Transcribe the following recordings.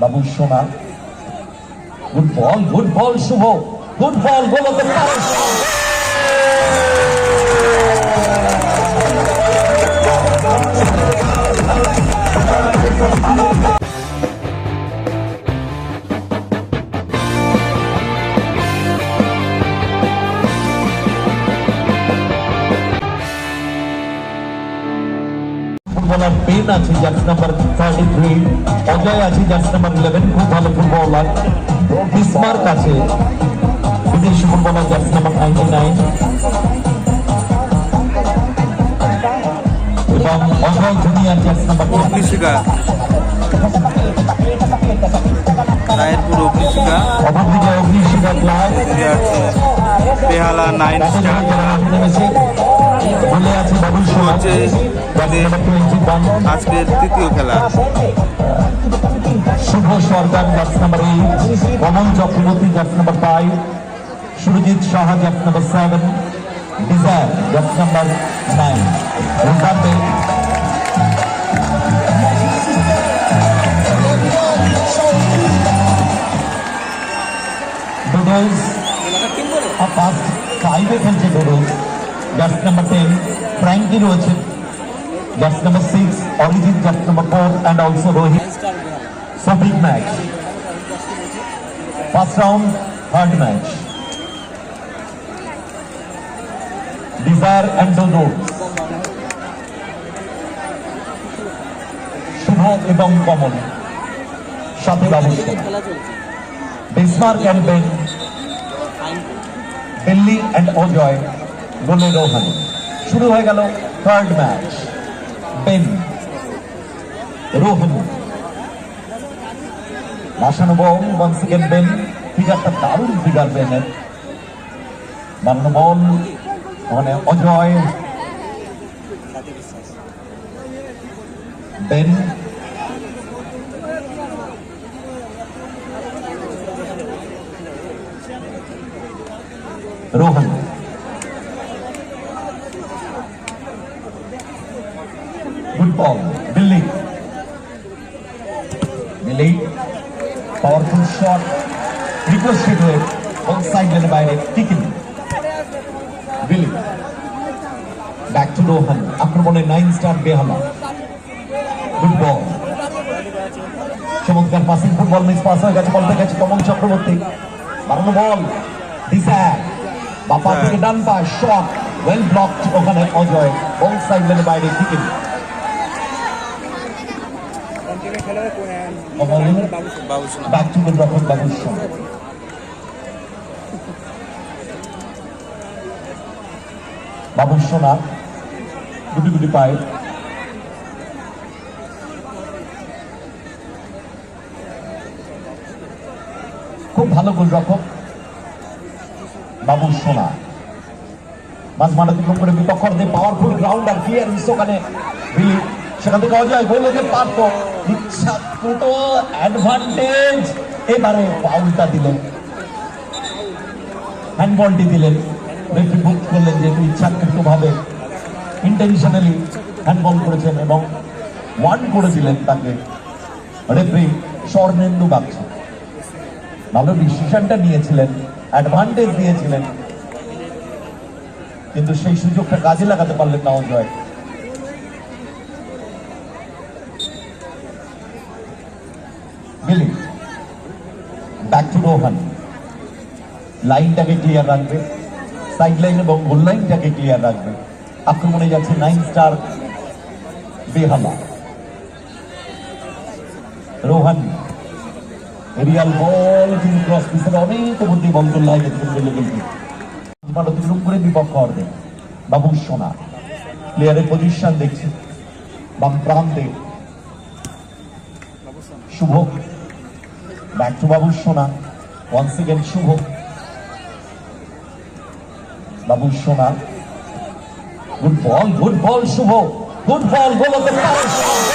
বাবু সোনা। Good ball good ball শুভ। Good ball পারো পারে ফুটবলার পেন আছে jersey number thirty three Ajay আছে জার্সি নাম্বার ইলেভেন খুব ভালো ফুটবলার বিসমার্ক আছে বিদেশি footballer jersey number ninety nine এবং Ajay junior jersey number Agnishikha Rayerpur Agnishikha অপরদিকে অগ্নিশিখা ক্লাব বেহালা নাইন তাদের স্টার। হচ্ছে টোয়েন্টি ওয়ান আজকের তৃতীয় খেলা। Shubho Sarkar jersey number eight Kamal Chakraborty jersey number five Surajit Saha jersey number seven Desire jersey number nine রেজাল্টে Doodles first ফাইভে খেলছে Doodles jersey number ten Frankie রয়েছে jersey number six Arijit jersey number four and also Rohit So big match. First round, third match. Desire and Dodo. Shubho এবং কমল সাথে ব্যবস্থা Bismarck and Ben Delhi and Ajay গোলে রোহান শুরু হয়ে গেল third match Ben Rohan ভাসানো ball one second Ben ফিগারটা দারুণ ফিগার বেনের বানানো বল ওখানে Ajay Ben Rohan. Good ball Delhi Delhi powerful shot requested হয়ে অন সাইড বাইরে kicking Billy back to Rohan আক্রমণে nine star Behala. Good ball চমৎকার পাসিং ফুটবল মিস পাস হয়ে গেছে বলতে গেছে কমল চক্রবর্তী। বাড়ানো বল ডিসার বাপা থেকে ডান পাশ শট ওয়েল ব্লক ওখানে অজয়। অন সাইড বাইরে kicking Babusona back to the Dr. Babu's বাবুর সোনা গুটি গুটি পায়। খুব ভালো গোলরক্ষক বাবুর সোনা। মাঝ মাঠ অতিক্রম করে বিপক্ষ পাওয়ারফুল গ্রাউন্ড আর ক্লিয়ারেন্স ওখানে সেখান থেকে অজয় গোল হতে পারতো ইচ্ছাকৃত অ্যাডভান্টেজ এবারে দিলেন। হ্যান্ডবলটি দিলেন। রেফারি বুক করলেন যেহেতু ইচ্ছাকৃত ভাবে ইন্টেনশনালি হ্যান্ডবল করেছেন এবং ওয়ান করে দিলেন তাকে। রেফারি স্বর্ণেন্দু বাগচ। ভালো ডিসিশনটা নিয়েছিলেন। অ্যাডভান্টেজ দিয়েছিলেন। কিন্তু সেই সুযোগটা কাজে লাগাতে পারলেন না অজয়। মিলি ব্যাক টু রোহান লাইনটাকে ক্লিয়ার রাখবে। সাইড লাইন এবং গোল লাইনটাকে ক্লিয়ার রাখবে। আক্রমণে যাচ্ছে nine star Behala. Rohan aerial ball কিন্তু ক্রস পিসের অনেক বুদ্ধি বল করলে কিন্তু অতিক্রম করে বিপক্ষ অর্ধে বাবু সোনা প্লেয়ারের পজিশন দেখছি, বাম প্রান্তে। শুভ। ব্যাক টু বাবু সোনা ওয়ান সেকেন্ড শুভ। বাবু সোনা good ball good ball Shubho. Good ball goal হতে পারে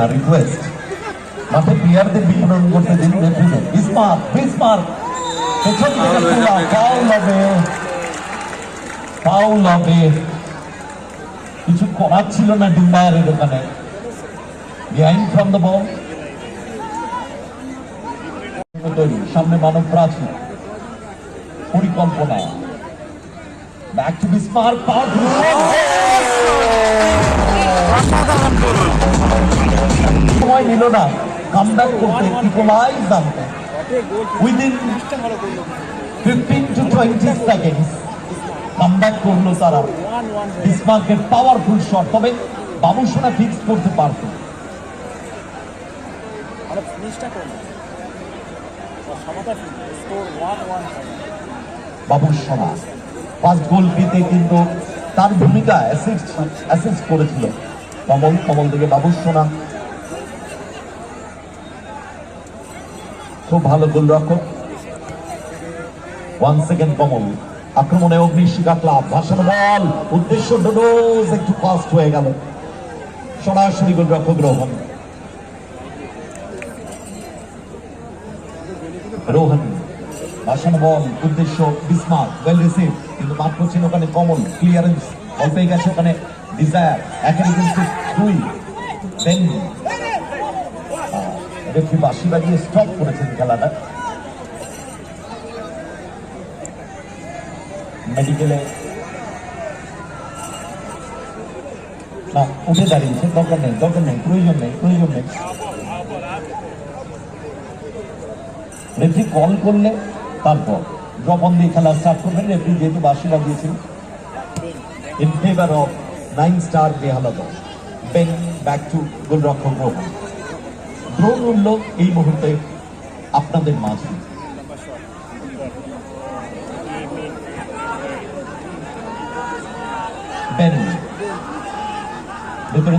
না রিকোয়েস্ট মাঠে প্লেয়ারদের বিপণন করতে দিন কিছু করার ছিল না ডিম্বায়ারের ওখানে দ্য বল সামনে মানব প্রাচীর। পরিকল্পনা। ব্যাক টু বিসমার্ক পাওয়ারফুল সময় নিল না। কামব্যাক করতে ইকুয়ালাইজ আনতে within fifteen to twenty seconds comeback করল তারা। বিসমার্কের পাওয়ারফুল শট তবে বাবুসোনা ফিক্স করতে পারতো। বাবুসোনা ফার্স্ট গোল দিতে কিন্তু তার ভূমিকা অ্যাসিস্ট অ্যাসিস্ট করেছিল। কমল কমল থেকে বাবুসোনা খুব ভালো গোল গোলরক্ষক। One second Kamal. আক্রমণে অগ্নিশিখা ক্লাব। ভাসানো বল। উদ্দেশ্য ডোডোজ। একটু ফাস্ট হয়ে গেল। সরাসরি গোল গোলরক্ষক রোহন। রোহন। ভাসানো বল। উদ্দেশ্য বিসমার্ক ওয়েল রিসিভ কিন্তু মাঠ করছেন ওখানে কমল। ক্লিয়ারেন্স অল্পে গেছে ওখানে ডিজায়ার একের কিন্তু দুই। রেফরি বাসি বাজিয়ে স্টপ করেছেন খেলাটা। মেডিকেলে না, উঠে দাঁড়িয়েছে, দরকার নেই দরকার নেই, প্রয়োজন নেই প্রয়োজন নেই। রেফরি কল করলে, তারপর ড্রপ অন দিয়ে খেলা স্টার্ট করবেন রেফরি যেহেতু বাসি বাজিয়েছেন in favour of nine star Behala Ben back to গোলরক্ষক রোহন দ্রোণ মূল্য এই মুহূর্তে আপনাদের মাঝে।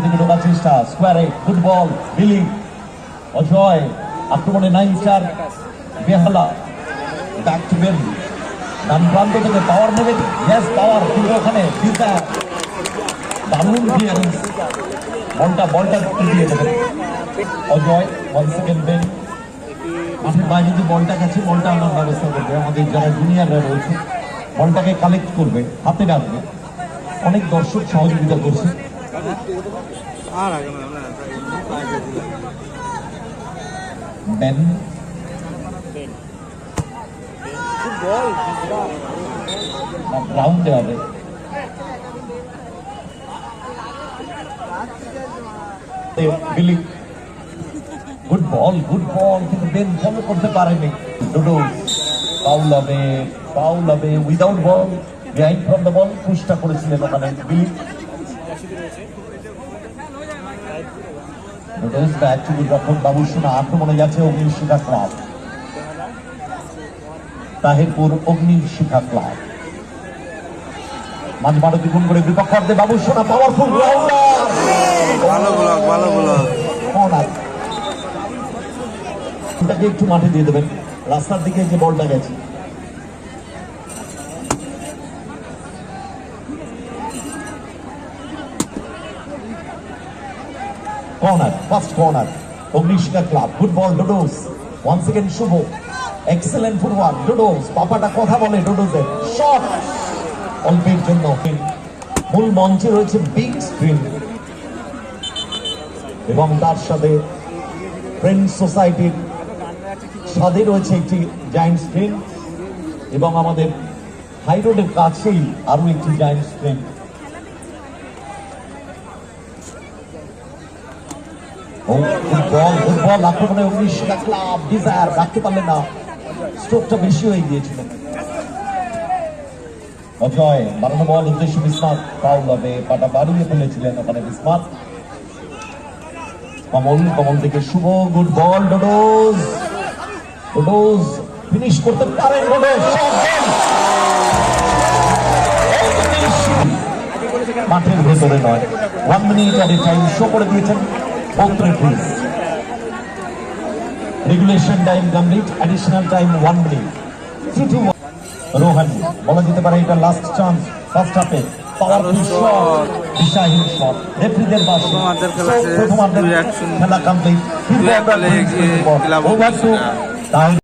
দিকে ঢোকার চেষ্টা। স্কোয়ারে ফুটবল বিলি অজয় আক্রমণে নাইন চার, বেহালা। ব্যাক টু থেকে পাওয়ার নেবে। ইয়েস পাওয়ার কিন্তু ওখানে দিশা দারুণ বলটা বলটা দিয়ে দেবেন। অজয় ওয়ান সেকেন্ড বেন মাঠের বাইরে যে বলটা গেছে, বলটা আমার ব্যবস্থা করবে আমাদের যারা জুনিয়ররা রয়েছে, বলটাকে কালেক্ট করবে, হাতে রাখবে। অনেক দর্শক সহযোগিতা করছে। বেন রাউন্ডে হবে। বিলি গুড বল গুড বল কিন্তু বেন ফলো করতে পারেনি। ডুডু পাউল হবে পাউল হবে without ball behind from the ball পুশটা করেছিলেন ওখানে বিলি ডুডুস ব্যাক টু যখন বাবু সোনা আক্রমণে অগ্নিশিখা ক্লাব তাহিরপুর অগ্নিশিখা ক্লাব মাঝ মাঠ দ্বিগুণ করে বিপক্ষার্থে বাবু সোনা পাওয়ারফুল ভালো ব্লক ভালো ব্লক ওটাকে একটু মাঠে দিয়ে দেবেন। রাস্তার দিকে যে বলটা গেছে। Corner first corner Agnishikha club football Dodos one second Shubho excellent football Dodos পাপাটা কথা বলে ডোডোসের শট অল্পের জন্য। মূল মঞ্চে রয়েছে বিগ স্ক্রিন এবং তার সাথে ফ্রেন্ড সোসাইটির ছাদে রয়েছে একটি জায়েন্ট স্ক্রিন এবং আমাদের হাই রোডের কাছেই আরও একটি জায়েন্ট স্ক্রিন ফুটবল ফুটবল, আক্রমণে উনিশ ক্লাব ডিজায়ার রাখতে পারলেন না। স্ট্রোকটা বেশি হয়ে বাড়িয়ে ফেলেছিলেন কমল থেকে শুভ গুড বল ডোডোজ ডোডোজ ফিনিশ করতে পারেন ডোডোজ মাঠের ভেতরে নয়। One minute of time show করে দিয়েছেন both referees. Regulation time complete additional time one minute three two Rohan বলা যেতে পারে এটা লাস্ট চান্স ফার্স্ট হাফে পাওয়ারফুল ভালো শট shot। শট রেফারিদের বাসে প্রথমার্ধের খেলা কমপ্লিট ওভার টু অফিসাররা। তাহির